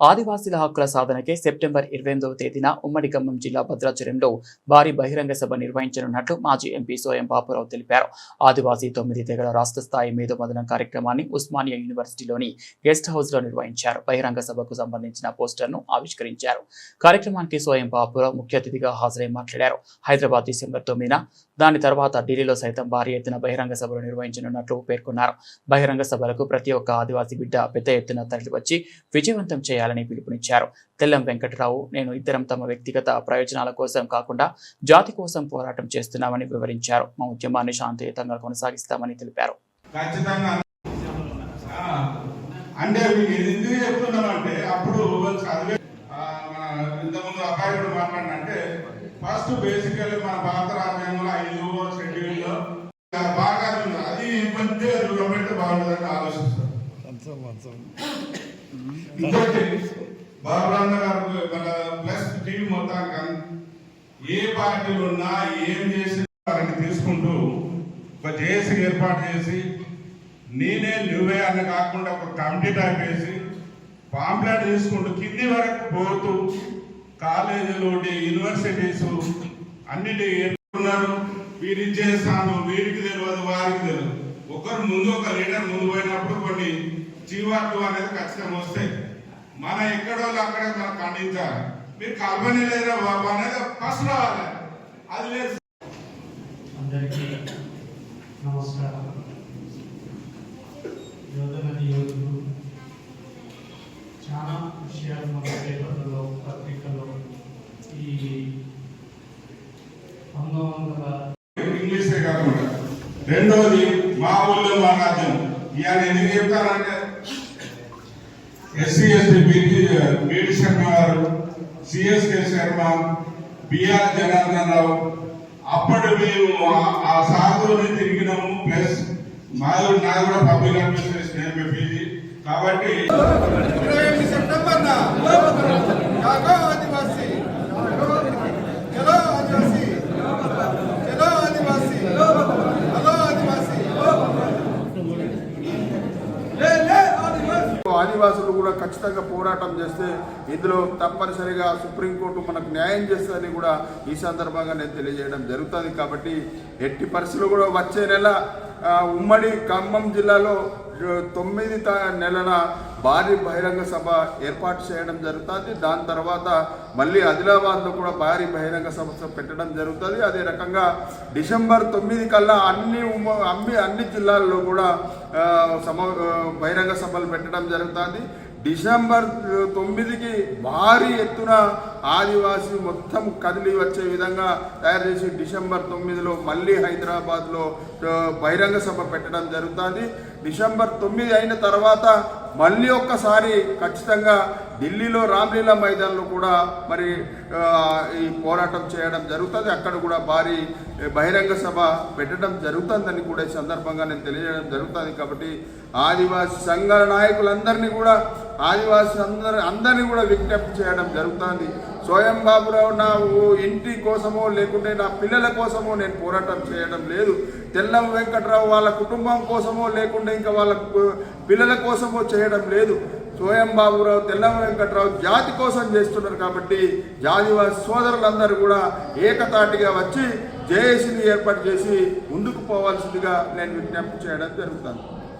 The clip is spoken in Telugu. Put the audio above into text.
ఆదివాసీల హక్కుల సాధనకే సెప్టెంబర్ ఇరవై ఎనిమిదవ తేదీన ఉమ్మడి ఖమ్మం జిల్లా భద్రాచలంలో భారీ బహిరంగ సభ నిర్వహించనున్నట్లు మాజీ ఎంపీ సోయం బాపురావు తెలిపారు. ఆదివాసీ తొమ్మిది తెగల రాష్ట్ర స్థాయి మేధోమదనం కార్యక్రమాన్ని ఉస్మానియా యూనివర్సిటీలోని గెస్ట్ హౌస్లో నిర్వహించారు. బహిరంగ సభకు సంబంధించిన పోస్టర్ను ఆవిష్కరించారు. కార్యక్రమానికి సోయం బాపురావు ముఖ్య అతిథిగా హాజరై మాట్లాడారు. హైదరాబాద్ డిసెంబర్ తొమ్మిదిన దాని తర్వాత ఢిల్లీలో సైతం భారీ ఎత్తున బహిరంగ సభలు నిర్వహించనున్నట్లు పేర్కొన్నారు. బహిరంగ సభలకు ప్రతి ఒక్క ఆదివాసీ బిడ్డ పెద్ద ఎత్తున తరలివచ్చి విజయవంతం చేయాలి చేయాలని పిలుపునిచ్చారు. తెల్లం వెంకటరావు నేను ఇద్దరం తమ వ్యక్తిగత ప్రయోజనాల కోసం కాకుండా జాతి కోసం పోరాటం చేస్తున్నామని వివరించారు. మా ఉద్యమాన్ని శాంతియుతంగా కొనసాగిస్తామని తెలిపారు. ఖచ్చితంగా. ఆ, అంటే మీకు ఇది ఎందుకు చెప్తున్నామంటే అప్పుడు చదివే ఆ, మన ఇంతకుముందు అబ్బాయి కూడా మాట్లాడినంటే ఫస్ట్ బేసికల్లీ మన భారత రాజ్యాంగంలో ఐదు షెడ్యూల్లో బాగా ఉంది. అది మంచిగా చూడబెడితే బాగుంటుందని ఆలోచిస్తారు. ఇంకోటి బాబురాన్న గారు మన ప్లస్ టీవీ మొత్తానికి ఏ పార్టీలు ఉన్నా ఏం చేసి వారిని తీసుకుంటూ ఒక జేఏసీ ఏర్పాటు చేసి నేనే నువ్వే అని కాకుండా ఒక కమిటీ టైప్ వేసి పాంప్లెట్ తీసుకుంటూ కింది వరకు పోతూ కాలేజీలు యూనివర్సిటీస్ అన్నిటి ఉన్నారు వీరికి చేస్తాను వీరికి తెలియదు వారికి తెలియదు ఒకరు ముందు ఒక లీడర్ ముందు పోయినప్పుడు కొన్ని చీవాట్లు అనేది ఖచ్చితంగా వస్తాయి. మన ఎక్కడో అక్కడ మనం ఖండించాలి. మీరు కల్పన లేదా బాబు అనేది ఫస్ట్ రావాలి. అది లేదు. అందరికీ నమస్కారం. చాలా విషయాలు మన పేపర్లలో పత్రికల్లో ఈ పంతొమ్మిది వందల ఇంగ్లీషే కాకుండా రెండోది మా ఊళ్ళో మా రాజ్యం ఇవాళ ఎందుకు చెప్తారంటే SC ST BT BD Sharma garu CSK Sharma BR Janardhan Rao అప్పటి మేము ఆ- సాధువుని తిరిగినాము ప్లస్ మాది నాది కూడా పబ్లిక్ అడ్మినిస్ట్రేషన్ ఎంపీజీ కాబట్టి సెప్టెంబర్ జాగో ఆదివాసి చలో ఆదివాసి చలో ఆదివాసి హలో ఆదివాసి ఆదివాసులు కూడా ఖచ్చితంగా పోరాటం చేస్తే ఇందులో తప్పనిసరిగా సుప్రీంకోర్టు మనకు న్యాయం చేస్తుందని కూడా ఈ సందర్భంగా నేను తెలియజేయడం జరుగుతుంది. కాబట్టి ఎట్టి పరిస్థితులు కూడా వచ్చే నెల ఉమ్మడి ఖమ్మం జిల్లాలో తొమ్మిది నెలల భారీ బహిరంగ సభ ఏర్పాటు చేయడం జరుగుతుంది. దాని తర్వాత మళ్ళీ ఆదిలాబాద్లో కూడా భారీ బహిరంగ సభ పెట్టడం జరుగుతుంది. అదే రకంగా డిసెంబర్ తొమ్మిది కల్లా అన్ని ఉమ్మ అన్ని అన్ని జిల్లాల్లో కూడా సమ బహిరంగ సభలు పెట్టడం జరుగుతుంది. డిసెంబర్ తొమ్మిదికి భారీ ఎత్తున ఆదివాసీ మొత్తం కదిలి వచ్చే విధంగా తయారు చేసి డిసెంబర్ తొమ్మిదిలో మళ్ళీ హైదరాబాద్లో బహిరంగ సభ పెట్టడం జరుగుతుంది. డిసెంబర్ తొమ్మిది అయిన తర్వాత మళ్ళీ ఒక్కసారి ఖచ్చితంగా ఢిల్లీలో రామ్లీలా మైదాన్లో కూడా మరి ఈ పోరాటం చేయడం జరుగుతుంది. అక్కడ కూడా భారీ బహిరంగ సభ పెట్టడం జరుగుతుందని కూడా ఈ సందర్భంగా నేను తెలియజేయడం జరుగుతుంది. కాబట్టి ఆదివాసీ సంఘాల నాయకులందరినీ కూడా ఆదివాసీ అందరి అందరినీ కూడా విజ్ఞప్తి చేయడం జరుగుతుంది. స్వయం బాబురావు నా ఇంటి కోసమో లేకుంటే నా పిల్లల కోసమో నేను పోరాటం చేయడం లేదు. తెల్లం వెంకట్రావు వాళ్ళ కుటుంబం కోసమో లేకుంటే ఇంకా వాళ్ళ పిల్లల కోసమో చేయడం లేదు. స్వయం బాబురావు తెల్లం వెంకట్రావు జాతి కోసం చేస్తున్నారు కాబట్టి జాతివాసి సోదరులందరూ కూడా ఏకతాటిగా వచ్చి జేఏసీని ఏర్పాటు చేసి ముందుకు పోవాల్సిందిగా నేను విజ్ఞప్తి చేయడం జరుగుతుంది.